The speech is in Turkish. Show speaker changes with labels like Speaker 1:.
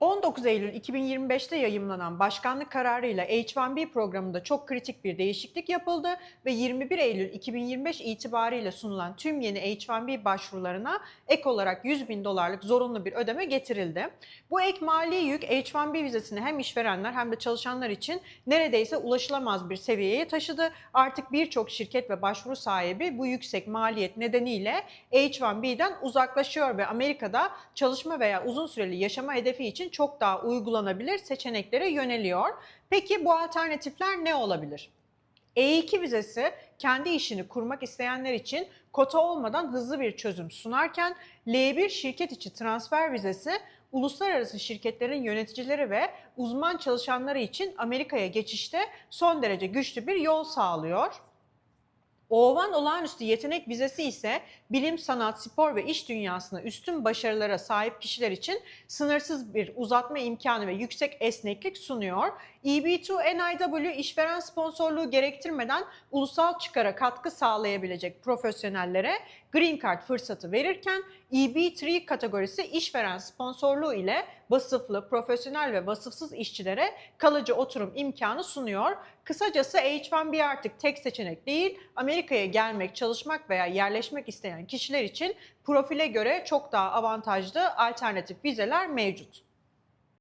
Speaker 1: 19 Eylül 2025'te yayımlanan başkanlık kararıyla H-1B programında çok kritik bir değişiklik yapıldı ve 21 Eylül 2025 itibariyle sunulan tüm yeni H-1B başvurularına ek olarak 100 bin dolarlık zorunlu bir ödeme getirildi. Bu ek mali yük H-1B vizesini hem işverenler hem de çalışanlar için neredeyse ulaşılamaz bir seviyeye taşıdı. Artık birçok şirket ve başvuru sahibi bu yüksek maliyet nedeniyle H-1B'den uzaklaşıyor ve Amerika'da çalışma veya uzun süreli yaşama hedefi için çok daha uygulanabilir seçeneklere yöneliyor. Peki bu alternatifler ne olabilir? E2 vizesi kendi işini kurmak isteyenler için kota olmadan hızlı bir çözüm sunarken L1 şirket içi transfer vizesi uluslararası şirketlerin yöneticileri ve uzman çalışanları için Amerika'ya geçişte son derece güçlü bir yol sağlıyor. O1 olağanüstü yetenek vizesi ise bilim, sanat, spor ve iş dünyasında üstün başarılara sahip kişiler için sınırsız bir uzatma imkanı ve yüksek esneklik sunuyor. E EB2 NIW işveren sponsorluğu gerektirmeden ulusal çıkara katkı sağlayabilecek profesyonellere Green Card fırsatı verirken EB3 kategorisi işveren sponsorluğu ile vasıflı, profesyonel ve vasıfsız işçilere kalıcı oturum imkanı sunuyor. Kısacası H1B artık tek seçenek değil, Amerika'ya gelmek, çalışmak veya yerleşmek isteyen kişiler için profile göre çok daha avantajlı alternatif vizeler mevcut.